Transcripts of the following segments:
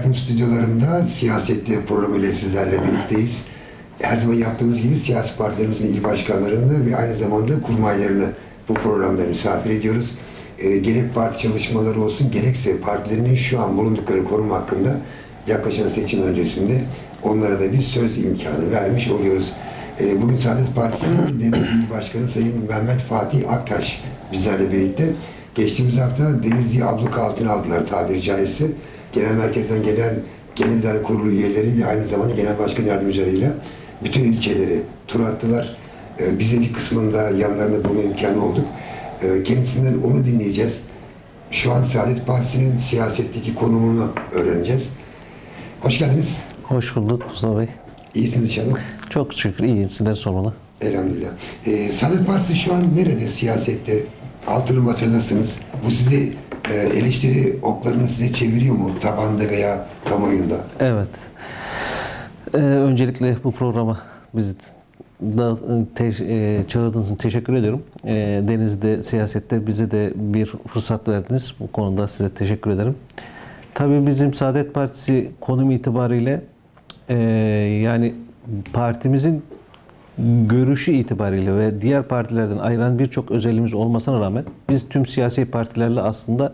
Yapım stüdyolarında siyasette programıyla sizlerle birlikteyiz. Her zaman yaptığımız gibi siyasi partilerimizin il başkanlarını ve aynı zamanda kurmaylarını bu programda misafir ediyoruz. Ee, gerek parti çalışmaları olsun gerekse partilerinin şu an bulundukları konum hakkında yaklaşan seçim öncesinde onlara da bir söz imkanı vermiş oluyoruz. Ee, bugün Saadet Partisi Denizli İl Başkanı Sayın Mehmet Fatih Aktaş bizlerle birlikte. Geçtiğimiz hafta Denizli'yi abluka altına aldılar tabiri caizse. Genel merkezden gelen Genel İdare Kurulu üyeleri ve aynı zamanda genel başkan yardımcılarıyla bütün ilçeleri tur attılar. Ee, bize bir kısmında yanlarında bulma imkanı olduk. Ee, kendisinden onu dinleyeceğiz. Şu an Saadet Partisi'nin siyasetteki konumunu öğreneceğiz. Hoş geldiniz. Hoş bulduk Mustafa Bey. İyisiniz inşallah. Çok şükür iyiyim. Sizler sormalı. Elhamdülillah. Ee, Saadet Partisi şu an nerede siyasette? Altılı masadasınız. Bu sizi e, eleştiri oklarını size çeviriyor mu tabanda veya kamuoyunda? Evet. Ee, öncelikle bu programa bizi da te, e, çağırdığınız için teşekkür ediyorum. E, Deniz'de siyasette bize de bir fırsat verdiniz. Bu konuda size teşekkür ederim. Tabii bizim Saadet Partisi konum itibariyle e, yani partimizin görüşü itibariyle ve diğer partilerden ayıran birçok özelliğimiz olmasına rağmen biz tüm siyasi partilerle aslında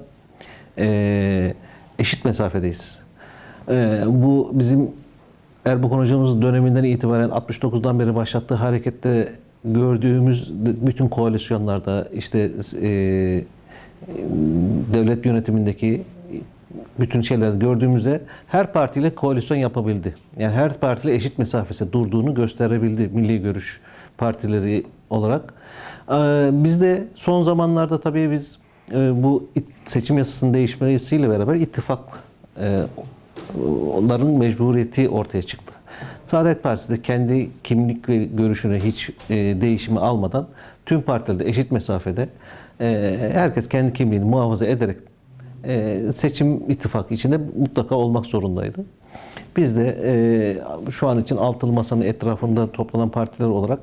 e, eşit mesafedeyiz. E, bu bizim Erbakan hocamız döneminden itibaren 69'dan beri başlattığı harekette gördüğümüz bütün koalisyonlarda işte e, devlet yönetimindeki bütün şeyleri gördüğümüzde her partiyle koalisyon yapabildi. Yani her partiyle eşit mesafesi durduğunu gösterebildi milli görüş partileri olarak. Ee, Biz de son zamanlarda tabii biz e, bu seçim yasasının değişmesiyle beraber ittifak e, mecburiyeti ortaya çıktı. Saadet Partisi de kendi kimlik ve görüşünü hiç e, değişimi almadan tüm partilerde eşit mesafede herkes kendi kimliğini muhafaza ederek e, seçim ittifakı içinde mutlaka olmak zorundaydı. Biz de e, şu an için altılı masanın etrafında toplanan partiler olarak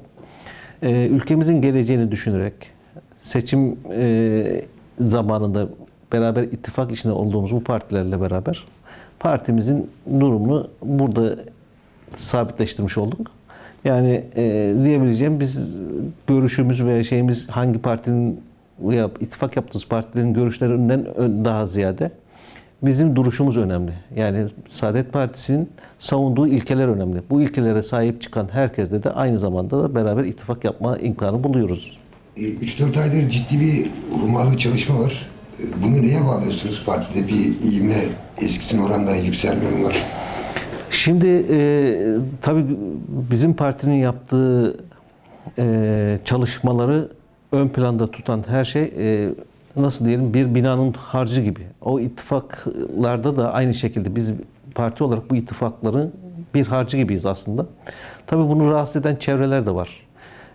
e, ülkemizin geleceğini düşünerek seçim e, zamanında beraber ittifak içinde olduğumuz bu partilerle beraber partimizin durumunu burada sabitleştirmiş olduk. Yani e, diyebileceğim biz görüşümüz veya şeyimiz hangi partinin veya ittifak yaptığımız partilerin görüşlerinden daha ziyade bizim duruşumuz önemli. Yani Saadet Partisi'nin savunduğu ilkeler önemli. Bu ilkelere sahip çıkan herkesle de aynı zamanda da beraber ittifak yapma imkanı buluyoruz. E, 3-4 aydır ciddi bir hummalı bir çalışma var. E, Bunu neye bağlıyorsunuz? Partide bir ivme eskisine oranla yükselme mi var? Şimdi e, tabii bizim partinin yaptığı e, çalışmaları ön planda tutan her şey e, nasıl diyelim bir binanın harcı gibi. O ittifaklarda da aynı şekilde biz parti olarak bu ittifakların bir harcı gibiyiz aslında. Tabii bunu rahatsız eden çevreler de var.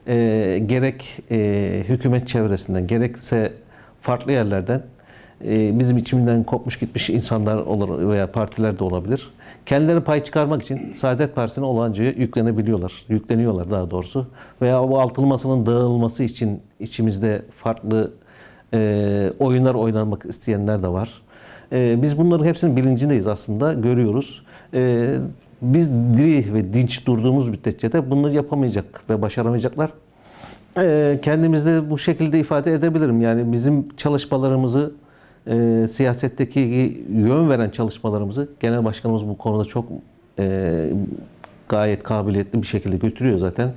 E, gerek e, hükümet çevresinden gerekse farklı yerlerden e, bizim içimizden kopmuş gitmiş insanlar olur veya partiler de olabilir. Kendileri pay çıkarmak için Saadet Partisi'ne olanca yüklenebiliyorlar. Yükleniyorlar daha doğrusu. Veya o altılı masanın dağılması için içimizde farklı e, oyunlar oynamak isteyenler de var. E, biz bunların hepsinin bilincindeyiz aslında. Görüyoruz. E, biz diri ve dinç durduğumuz müddetçe de bunları yapamayacak ve başaramayacaklar. Ee, kendimizde bu şekilde ifade edebilirim. Yani bizim çalışmalarımızı, e, siyasetteki yön veren çalışmalarımızı genel başkanımız bu konuda çok e, gayet kabiliyetli bir şekilde götürüyor zaten.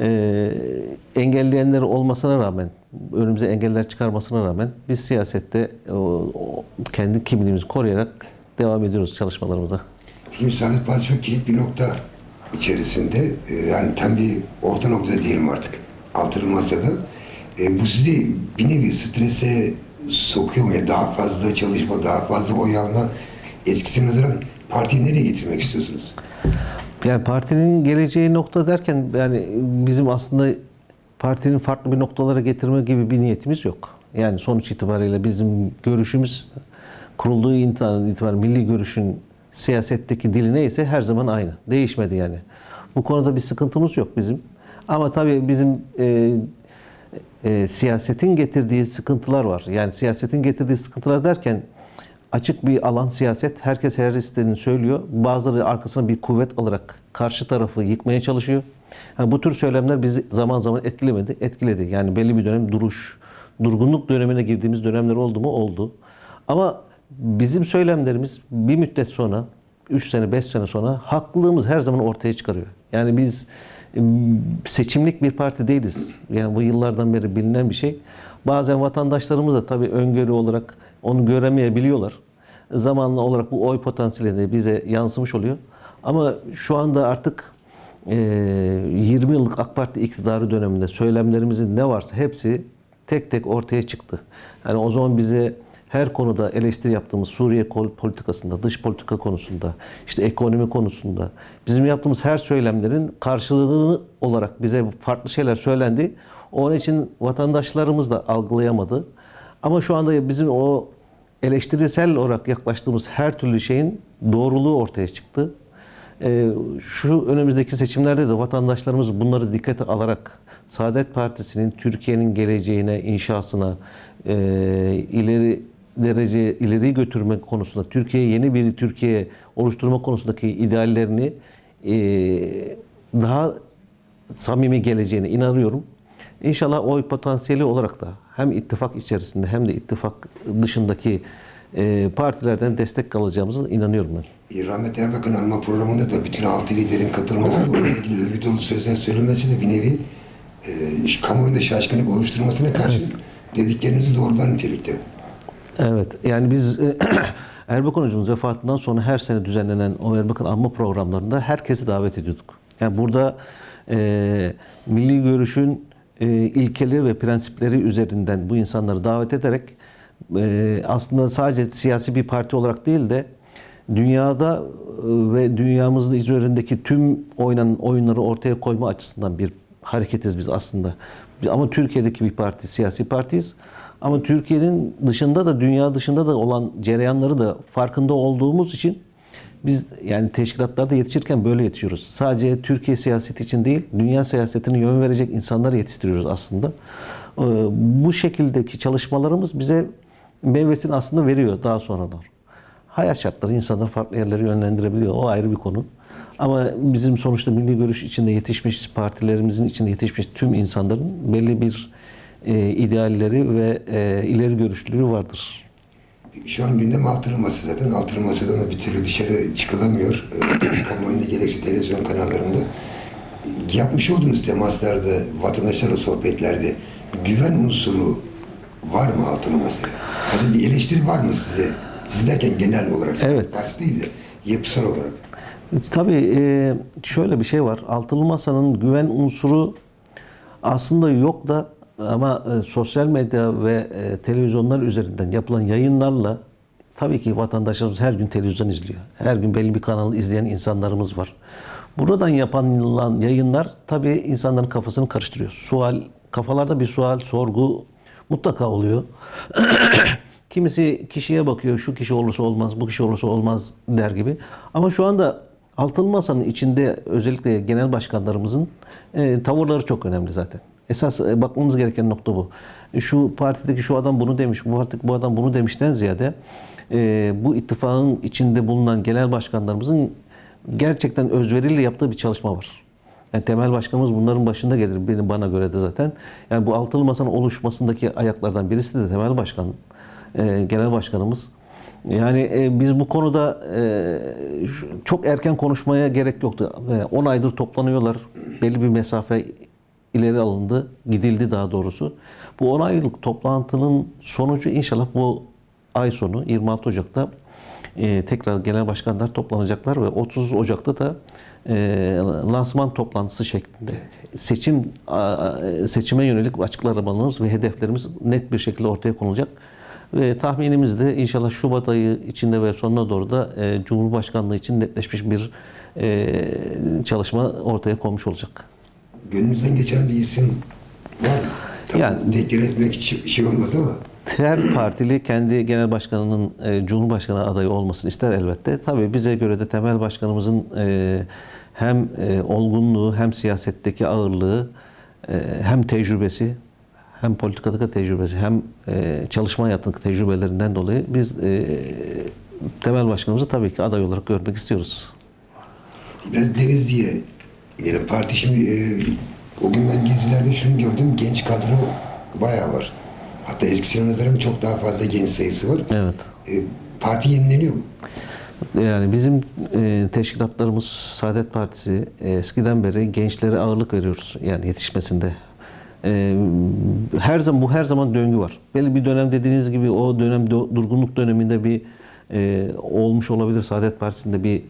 E, engelleyenler olmasına rağmen, önümüze engeller çıkarmasına rağmen biz siyasette o, o kendi kimliğimizi koruyarak devam ediyoruz çalışmalarımıza. Şimdi Saadet Partisi çok kilit bir nokta içerisinde. E, yani tam bir orta nokta diyelim artık. Altılı masada. E, bu sizi bir nevi strese sokuyor? Yani daha fazla çalışma, daha fazla oy alma. Eskisine nazaran partiyi nereye getirmek istiyorsunuz? Yani partinin geleceği nokta derken yani bizim aslında partinin farklı bir noktalara getirme gibi bir niyetimiz yok. Yani sonuç itibariyle bizim görüşümüz kurulduğu itibaren, itibaren milli görüşün siyasetteki dili neyse her zaman aynı. Değişmedi yani. Bu konuda bir sıkıntımız yok bizim. Ama tabii bizim e, e, siyasetin getirdiği sıkıntılar var. Yani siyasetin getirdiği sıkıntılar derken açık bir alan siyaset. Herkes her istediğini söylüyor. Bazıları arkasına bir kuvvet alarak karşı tarafı yıkmaya çalışıyor. Yani bu tür söylemler bizi zaman zaman etkilemedi. Etkiledi. Yani belli bir dönem duruş, durgunluk dönemine girdiğimiz dönemler oldu mu? Oldu. Ama bizim söylemlerimiz bir müddet sonra 3 sene 5 sene sonra haklılığımız her zaman ortaya çıkarıyor. Yani biz seçimlik bir parti değiliz. Yani bu yıllardan beri bilinen bir şey. Bazen vatandaşlarımız da tabii öngörü olarak onu göremeyebiliyorlar. Zamanla olarak bu oy potansiyeli bize yansımış oluyor. Ama şu anda artık e, 20 yıllık AK Parti iktidarı döneminde söylemlerimizin ne varsa hepsi tek tek ortaya çıktı. Yani o zaman bize her konuda eleştiri yaptığımız Suriye politikasında, dış politika konusunda, işte ekonomi konusunda bizim yaptığımız her söylemlerin karşılığını olarak bize farklı şeyler söylendi. Onun için vatandaşlarımız da algılayamadı. Ama şu anda bizim o eleştirisel olarak yaklaştığımız her türlü şeyin doğruluğu ortaya çıktı. Ee, şu önümüzdeki seçimlerde de vatandaşlarımız bunları dikkate alarak Saadet Partisi'nin Türkiye'nin geleceğine, inşasına, e, ileri derece ileri götürme konusunda, Türkiye'ye yeni bir Türkiye oluşturma konusundaki ideallerini e, daha samimi geleceğine inanıyorum. İnşallah oy potansiyeli olarak da hem ittifak içerisinde hem de ittifak dışındaki e, partilerden destek alacağımıza inanıyorum ben. E, Rahmetli Erbakan Anma programında da bütün altı liderin katılması, onunla ilgili övgü dolu sözler söylemesi de bir nevi e, kamuoyunda şaşkınlık oluşturmasına karşı dediklerinizi doğrular nitelikte. Evet. Yani biz Erbakan hocamız vefatından sonra her sene düzenlenen o Erbakan anma programlarında herkesi davet ediyorduk. Yani burada e, milli görüşün e, ilkeleri ve prensipleri üzerinden bu insanları davet ederek e, aslında sadece siyasi bir parti olarak değil de dünyada e, ve dünyamızda üzerindeki tüm oynanan oyunları ortaya koyma açısından bir hareketiz biz aslında. Ama Türkiye'deki bir parti, siyasi partiyiz. Ama Türkiye'nin dışında da dünya dışında da olan cereyanları da farkında olduğumuz için biz yani teşkilatlarda yetişirken böyle yetişiyoruz. Sadece Türkiye siyaseti için değil, dünya siyasetine yön verecek insanları yetiştiriyoruz aslında. Ee, Bu şekildeki çalışmalarımız bize meyvesini aslında veriyor daha sonradan. Hayat şartları insanları farklı yerlere yönlendirebiliyor. O ayrı bir konu. Ama bizim sonuçta milli görüş içinde yetişmiş, partilerimizin içinde yetişmiş tüm insanların belli bir e, idealleri ve e, ileri görüşlülüğü vardır. Şu an gündem altılı masa zaten. Altılı masadan da bir türlü dışarı çıkılamıyor. E, Kamuoyunda gerekse televizyon kanallarında. Yapmış olduğunuz temaslarda, vatandaşlarla sohbetlerde güven unsuru var mı altılı masaya? Hadi bir eleştiri var mı size? Siz derken genel olarak, Evet. partisi değil de yapısal olarak. Tabii e, şöyle bir şey var. Altılı Masa'nın güven unsuru aslında yok da ama e, sosyal medya ve e, televizyonlar üzerinden yapılan yayınlarla tabii ki vatandaşlarımız her gün televizyon izliyor. Her gün belli bir kanalı izleyen insanlarımız var. Buradan yapılan yayınlar tabii insanların kafasını karıştırıyor. Sual, kafalarda bir sual, sorgu mutlaka oluyor. Kimisi kişiye bakıyor, şu kişi olursa olmaz, bu kişi olursa olmaz der gibi. Ama şu anda Altılı Masa'nın içinde özellikle genel başkanlarımızın e, tavırları çok önemli zaten. Esas e, bakmamız gereken nokta bu. E, Şu partideki şu adam bunu demiş, bu partideki bu adam bunu demişten ziyade e, bu ittifakın içinde bulunan genel başkanlarımızın gerçekten özveriyle yaptığı bir çalışma var. Yani temel başkanımız bunların başında gelir benim bana göre de zaten. Yani bu altılı masanın oluşmasındaki ayaklardan birisi de temel başkan, genel başkanımız. Yani biz bu konuda çok erken konuşmaya gerek yoktu. E, 10 aydır toplanıyorlar. Belli bir mesafe ileri alındı, gidildi daha doğrusu. Bu 10 aylık toplantının sonucu inşallah bu ay sonu 26 Ocak'ta e, tekrar genel başkanlar toplanacaklar ve 30 Ocak'ta da e, lansman toplantısı şeklinde seçim a- seçime yönelik açıklamalarımız ve hedeflerimiz net bir şekilde ortaya konulacak. Ve tahminimiz de inşallah Şubat ayı içinde ve sonuna doğru da e, Cumhurbaşkanlığı için netleşmiş bir e, çalışma ortaya konmuş olacak. Gönlünüzden geçen bir isim var mı? Tabii Yani- tekrar etmek için şey olmaz ama Her partili kendi genel başkanının e, Cumhurbaşkanı adayı olmasını ister elbette. Tabii bize göre de temel başkanımızın e, hem e, olgunluğu hem siyasetteki ağırlığı e, hem tecrübesi hem politikadaki tecrübesi hem e, çalışma hayatındaki tecrübelerinden dolayı biz e, temel başkanımızı tabii ki aday olarak görmek istiyoruz. Biraz Denizli'ye gidelim. Parti şimdi e, o gün ben gezilerde şunu gördüm. Genç kadro bayağı var. Hatta eskisine nazaran çok daha fazla genç sayısı var. Evet. E, parti yenileniyor mu? Yani bizim e, teşkilatlarımız Saadet Partisi e, eskiden beri gençlere ağırlık veriyoruz yani yetişmesinde. E, her zaman bu her zaman döngü var. Belli bir dönem dediğiniz gibi o dönem durgunluk döneminde bir e, olmuş olabilir Saadet Partisi'nde bir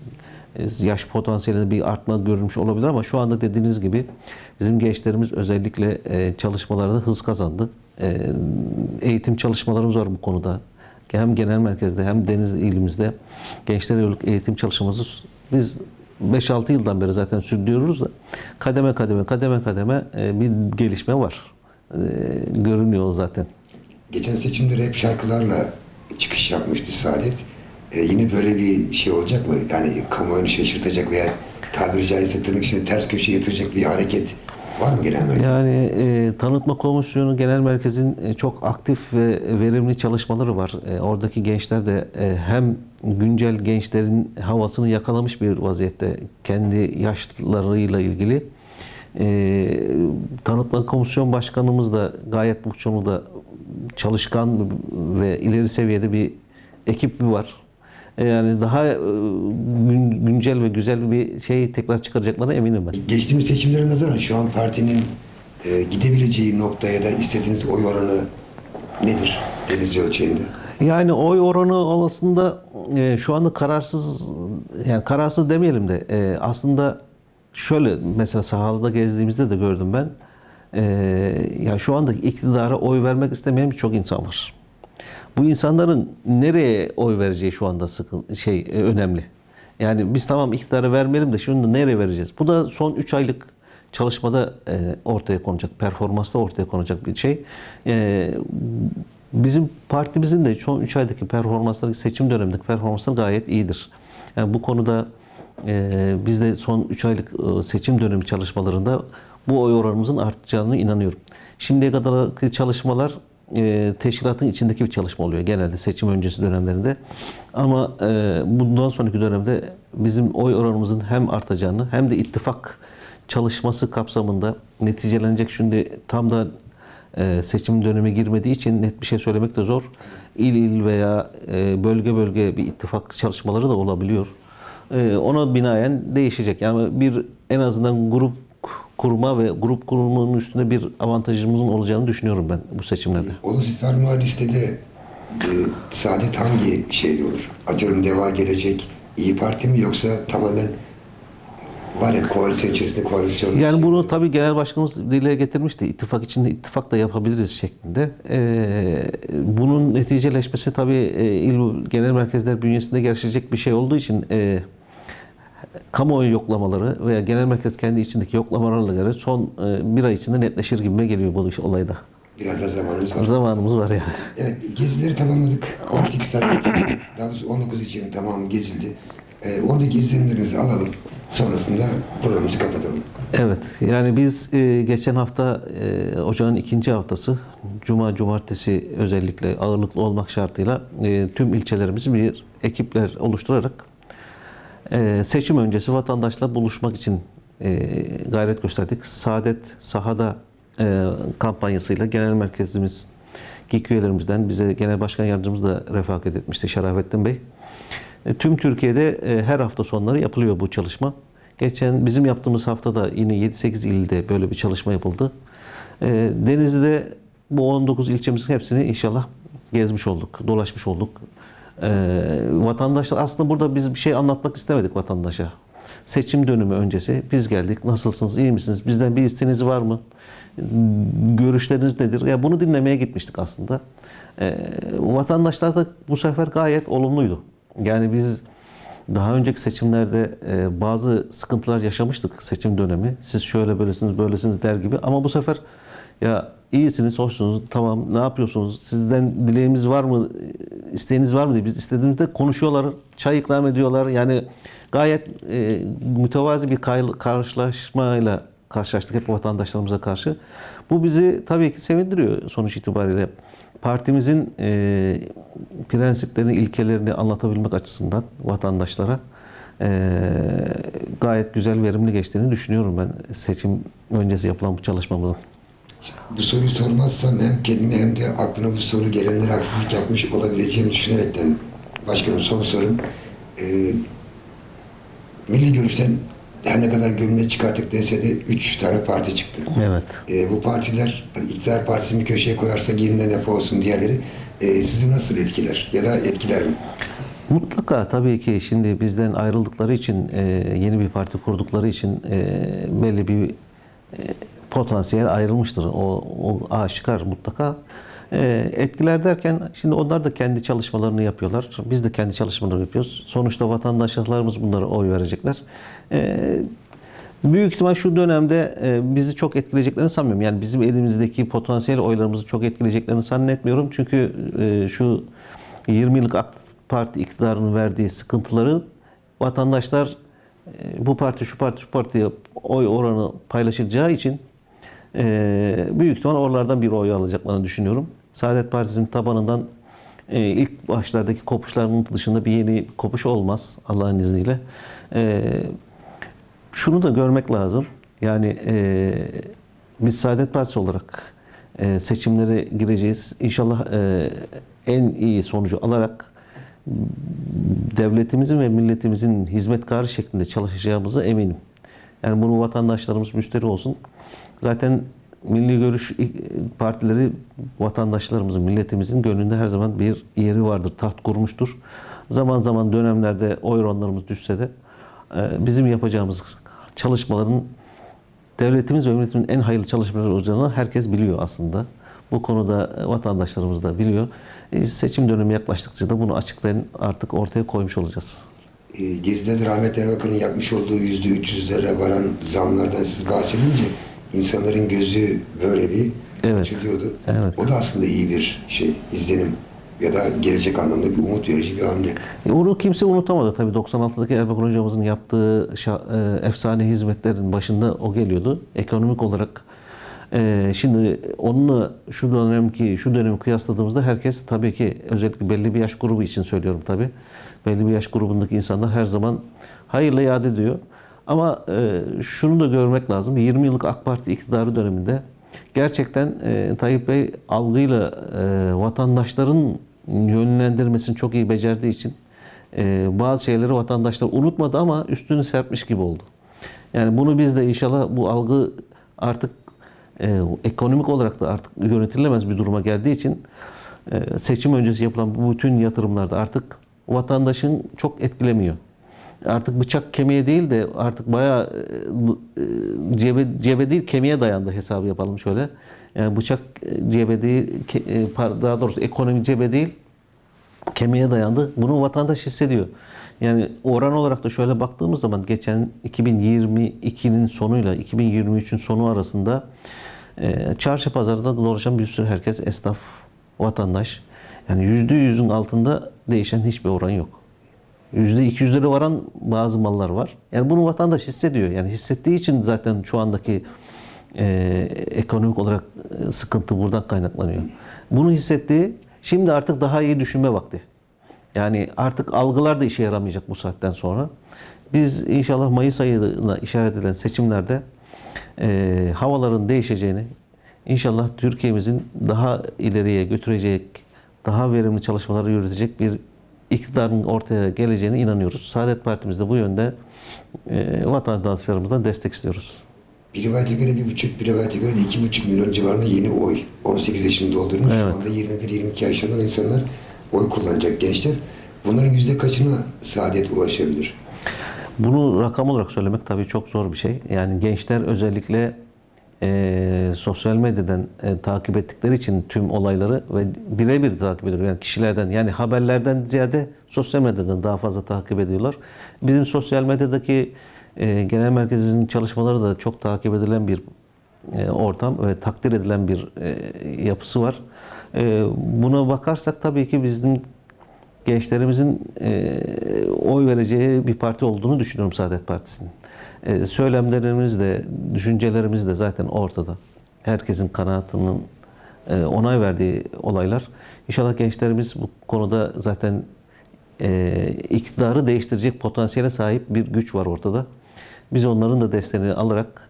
yaş potansiyelinde bir artma görülmüş olabilir ama şu anda dediğiniz gibi bizim gençlerimiz özellikle e, çalışmalarda hız kazandı. E, eğitim çalışmalarımız var bu konuda hem genel merkezde hem Denizli ilimizde gençlere yönelik eğitim çalışmamızı biz 5-6 yıldan beri zaten sürdürüyoruz da kademe kademe kademe kademe e, bir gelişme var. E, Görünüyor zaten. Geçen seçimde hep şarkılarla çıkış yapmıştı Saadet. E, yine böyle bir şey olacak mı? Yani kamuoyunu şaşırtacak veya tabiri caizse tırnak içinde ters köşeye yatıracak bir hareket var mı genel merkezde? Yani e, tanıtma komisyonu genel merkezin e, çok aktif ve verimli çalışmaları var. E, oradaki gençler de e, hem güncel gençlerin havasını yakalamış bir vaziyette kendi yaşlarıyla ilgili. E, tanıtma komisyon başkanımız da gayet bu konuda çalışkan ve ileri seviyede bir ekip var. E, Yani daha e, gün- güncel ve güzel bir şey tekrar çıkaracaklarına eminim ben. Geçtiğimiz seçimlere nazaran şu an partinin e, gidebileceği nokta ya da istediğiniz oy oranı nedir Denizli ölçeğinde? Yani oy oranı olasında e, şu anda kararsız yani kararsız demeyelim de e, aslında şöyle mesela sahada gezdiğimizde de gördüm ben. E, ya şu anda iktidara oy vermek istemeyen birçok insan var. Bu insanların nereye oy vereceği şu anda sıkı, şey e, önemli. Yani biz tamam iktidara vermeyelim de da nereye vereceğiz? Bu da son 3 aylık çalışmada e, ortaya konacak, performansta ortaya konacak bir şey. E, bizim partimizin de son 3 aydaki performansları, seçim dönemindeki performansları gayet iyidir. Yani bu konuda biz de son 3 aylık seçim dönemi çalışmalarında bu oy oranımızın artacağını inanıyorum. Şimdiye kadarki çalışmalar e, teşkilatın içindeki bir çalışma oluyor genelde seçim öncesi dönemlerinde. Ama e, bundan sonraki dönemde bizim oy oranımızın hem artacağını hem de ittifak çalışması kapsamında neticelenecek. Şimdi tam da e, seçim dönemi girmediği için net bir şey söylemek de zor. İl il veya bölge bölge bir ittifak çalışmaları da olabiliyor. Ona binaen değişecek. Yani bir en azından grup kurma ve grup kurumunun üstünde bir avantajımızın olacağını düşünüyorum ben bu seçimlerde. Olası fermuar listede e, Saadet hangi şeyde olur? Atıyorum Deva Gelecek, İyi Parti mi yoksa tamamen var ya koalisyon içerisinde koalisyon. Yani bunu tabii genel başkanımız dile getirmişti. İttifak içinde ittifak da yapabiliriz şeklinde. Ee, bunun neticeleşmesi tabii e, il genel merkezler bünyesinde gerçekleşecek bir şey olduğu için e, kamuoyu yoklamaları veya genel merkez kendi içindeki yoklamalarla göre son e, bir ay içinde netleşir gibime geliyor bu olayda. Biraz da zamanımız var. Zamanımız var yani. Evet, gezileri tamamladık. 18 tane için, daha doğrusu 19 için tamamı gezildi. Ee, orada gezilerinizi alalım. Sonrasında programımızı kapatalım. Evet, yani biz e, geçen hafta e, ocağın ikinci haftası, cuma, cumartesi özellikle ağırlıklı olmak şartıyla e, tüm ilçelerimizi bir ekipler oluşturarak e, seçim öncesi vatandaşla buluşmak için e, gayret gösterdik. Saadet Sahada e, kampanyasıyla genel merkezimiz, GİK üyelerimizden bize genel başkan yardımcımız da refakat etmişti Şerafettin Bey. E, Tüm Türkiye'de her hafta sonları yapılıyor bu çalışma. Geçen bizim yaptığımız haftada yine 7-8 ilde böyle bir çalışma yapıldı. E, Denizli'de bu 19 ilçemizin hepsini inşallah gezmiş olduk, dolaşmış olduk. E, vatandaşlar aslında burada biz bir şey anlatmak istemedik vatandaşa. Seçim dönümü öncesi biz geldik. Nasılsınız, iyi misiniz? Bizden bir isteğiniz var mı? Görüşleriniz nedir? Ya bunu dinlemeye gitmiştik aslında. E, vatandaşlar da bu sefer gayet olumluydu. Yani biz daha önceki seçimlerde e, bazı sıkıntılar yaşamıştık seçim dönemi. Siz şöyle böylesiniz, böylesiniz der gibi. Ama bu sefer ya iyisiniz, hoşsunuz, tamam ne yapıyorsunuz, sizden dileğimiz var mı, isteğiniz var mı diye biz istediğimizde konuşuyorlar, çay ikram ediyorlar. Yani gayet e, mütevazi bir karşılaşmayla karşılaştık hep vatandaşlarımıza karşı. Bu bizi tabii ki sevindiriyor sonuç itibariyle. Partimizin e, prensiplerini, ilkelerini anlatabilmek açısından vatandaşlara e, gayet güzel, verimli geçtiğini düşünüyorum ben seçim öncesi yapılan bu çalışmamızın. Bu soruyu sormazsam hem kendine hem de aklına bu soru gelenlere haksızlık yapmış olabileceğimi düşünerekten başkanım son sorum. Ee, milli görüşten her ne kadar gömleği çıkarttık dese de üç tane parti çıktı. Evet. Ee, bu partiler, hani iktidar partisini bir köşeye koyarsa yeniden laf olsun diğerleri e, sizi nasıl etkiler ya da etkiler mi? Mutlaka tabii ki şimdi bizden ayrıldıkları için e, yeni bir parti kurdukları için e, belli bir e, potansiyel ayrılmıştır. O, o aşikar mutlaka. E, etkiler derken şimdi onlar da kendi çalışmalarını yapıyorlar. Biz de kendi çalışmalarını yapıyoruz. Sonuçta vatandaşlarımız bunlara oy verecekler. E, Büyük ihtimal şu dönemde e, bizi çok etkileyeceklerini sanmıyorum. Yani bizim elimizdeki potansiyel oylarımızı çok etkileyeceklerini zannetmiyorum. Çünkü e, şu 20 yıllık AK Parti iktidarının verdiği sıkıntıları vatandaşlar e, bu parti şu parti şu partiye oy oranı paylaşacağı için e, büyük ihtimal oralardan bir oy alacaklarını düşünüyorum. Saadet Partisi'nin tabanından e, ilk başlardaki kopuşların dışında bir yeni kopuş olmaz Allah'ın izniyle. E, şunu da görmek lazım. Yani e, biz Saadet Partisi olarak e, seçimlere gireceğiz. İnşallah en iyi sonucu alarak devletimizin ve milletimizin hizmetkarı şeklinde çalışacağımıza eminim. Yani bunu vatandaşlarımız müşteri olsun. Zaten milli görüş partileri vatandaşlarımızın, milletimizin gönlünde her zaman bir yeri vardır, taht kurmuştur. Zaman zaman dönemlerde oy oranlarımız düşse de e, bizim yapacağımız çalışmaların devletimiz ve milletimizin en hayırlı çalışmaları olacağını herkes biliyor aslında. Bu konuda vatandaşlarımız da biliyor. E, Seçim dönemi yaklaştıkça da bunu açıklayın artık ortaya koymuş olacağız. E, Gezi'de de Rahmet Erbakan'ın yapmış olduğu yüzde 300'lere varan zamlardan siz bahsedince insanların gözü böyle bir Evet. açılıyordu. Evet. O da aslında iyi bir şey, izlenim ya da gelecek anlamda bir umut verici bir hamle. E, Onu kimse unutamadı tabii. 96'daki Erbakan hocamızın yaptığı şa- e, efsane hizmetlerin başında o geliyordu. Ekonomik olarak e, şimdi onunla şu dönemki şu dönemi kıyasladığımızda herkes tabii ki özellikle belli bir yaş grubu için söylüyorum tabii. Belli bir yaş grubundaki insanlar her zaman hayırla yad ediyor. Ama e, şunu da görmek lazım. 20 yıllık AK Parti iktidarı döneminde gerçekten e, Tayyip Bey algıyla e, vatandaşların yönlendirmesini çok iyi becerdiği için e, bazı şeyleri vatandaşlar unutmadı ama üstünü serpmiş gibi oldu. Yani bunu biz de inşallah bu algı artık e, ekonomik olarak da artık yönetilemez bir duruma geldiği için e, seçim öncesi yapılan bu bütün yatırımlarda artık vatandaşın çok etkilemiyor. Artık bıçak kemiğe değil de artık bayağı e, cebe, cebe değil kemiğe dayandı hesabı yapalım şöyle. Yani bıçak e, cebe değil, e, daha doğrusu ekonomi cebe değil, kemiğe dayandı. Bunu vatandaş hissediyor. Yani oran olarak da şöyle baktığımız zaman geçen 2022'nin sonuyla 2023'ün sonu arasında e, çarşı pazarda dolaşan bir sürü herkes esnaf, vatandaş. Yani yüzde yüzün altında değişen hiçbir oran yok. Yüzde 200'lere varan bazı mallar var. Yani bunu vatandaş hissediyor. Yani hissettiği için zaten şu andaki e, ekonomik olarak e, sıkıntı buradan kaynaklanıyor. Bunu hissettiği şimdi artık daha iyi düşünme vakti. Yani artık algılar da işe yaramayacak bu saatten sonra. Biz inşallah Mayıs ayına işaret edilen seçimlerde e, havaların değişeceğini, inşallah Türkiye'mizin daha ileriye götürecek, daha verimli çalışmaları yürütecek bir iktidarın ortaya geleceğine inanıyoruz. Saadet Partimiz de bu yönde e, vatandaşlarımızdan destek istiyoruz. Bir rivayete göre bir buçuk, bir rivayete göre de iki buçuk milyon civarında yeni oy. 18 yaşını doldurmuş. Evet. Şu anda 21-22 yaşlarında insanlar oy kullanacak gençler. Bunların yüzde kaçına saadet ulaşabilir? Bunu rakam olarak söylemek tabii çok zor bir şey. Yani gençler özellikle e, sosyal medyadan e, takip ettikleri için tüm olayları ve birebir takip ediyor. Yani kişilerden yani haberlerden ziyade sosyal medyadan daha fazla takip ediyorlar. Bizim sosyal medyadaki e, genel merkezimizin çalışmaları da çok takip edilen bir e, ortam ve takdir edilen bir e, yapısı var. E, buna bakarsak tabii ki bizim gençlerimizin e, oy vereceği bir parti olduğunu düşünüyorum Saadet Partisi'nin. E, söylemlerimiz de, düşüncelerimiz de zaten ortada. Herkesin kanaatinin e, onay verdiği olaylar. İnşallah gençlerimiz bu konuda zaten e, iktidarı değiştirecek potansiyele sahip bir güç var ortada. Biz onların da desteğini alarak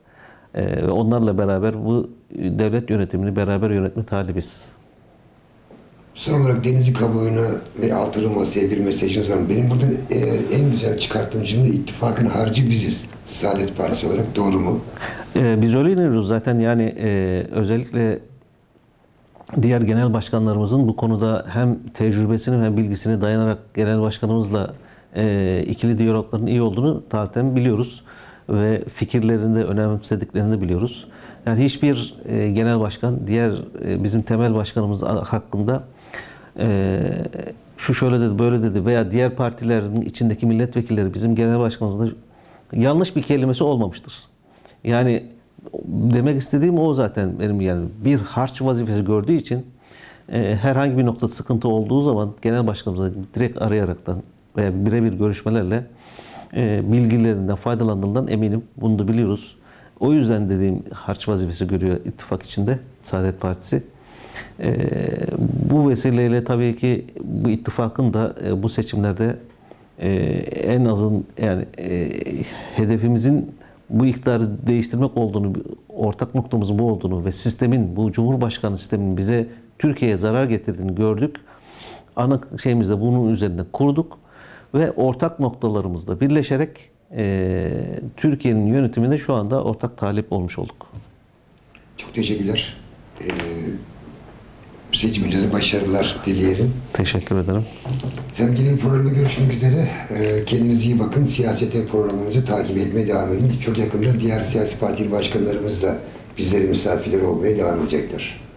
ve onlarla beraber bu devlet yönetimini beraber yönetme talibiz. Son olarak Denizli kamuoyuna ve altılı masaya bir mesajınız var? Benim burada e, en güzel çıkarttığım cümle ittifakın harcı biziz. Saadet Partisi olarak doğru mu? Ee, biz öyle inanıyoruz zaten yani e, özellikle diğer genel başkanlarımızın bu konuda hem tecrübesini hem bilgisini dayanarak genel başkanımızla e, ikili diyalogların iyi olduğunu zaten biliyoruz ve fikirlerini de önemsediklerini biliyoruz. Yani hiçbir e, genel başkan diğer e, bizim temel başkanımız hakkında e, şu şöyle dedi böyle dedi veya diğer partilerin içindeki milletvekilleri bizim genel başkanımızda yanlış bir kelimesi olmamıştır. Yani demek istediğim o zaten benim yani bir harç vazifesi gördüğü için e, herhangi bir nokta sıkıntı olduğu zaman genel başkanımıza direkt arayaraktan veya birebir görüşmelerle e, bilgilerinden faydalandığından eminim. Bunu da biliyoruz. O yüzden dediğim harç vazifesi görüyor ittifak içinde Saadet Partisi. E, bu vesileyle tabii ki bu ittifakın da e, bu seçimlerde e, en azın yani e, hedefimizin bu iktidarı değiştirmek olduğunu, ortak noktamızın bu olduğunu ve sistemin, bu Cumhurbaşkanı sisteminin bize Türkiye'ye zarar getirdiğini gördük. Ana şeyimizde bunun üzerinde kurduk ve ortak noktalarımızda birleşerek e, Türkiye'nin yönetiminde şu anda ortak talip olmuş olduk. Çok teşekkürler. E, seçim öncesi başarılar dileyelim. Teşekkür ederim. Efendim yeni bir programda görüşmek üzere. E, kendinize iyi bakın. Siyasete programımızı takip etmeye devam edin. Çok yakında diğer siyasi parti başkanlarımız da bizlerin misafirleri olmaya devam edecekler.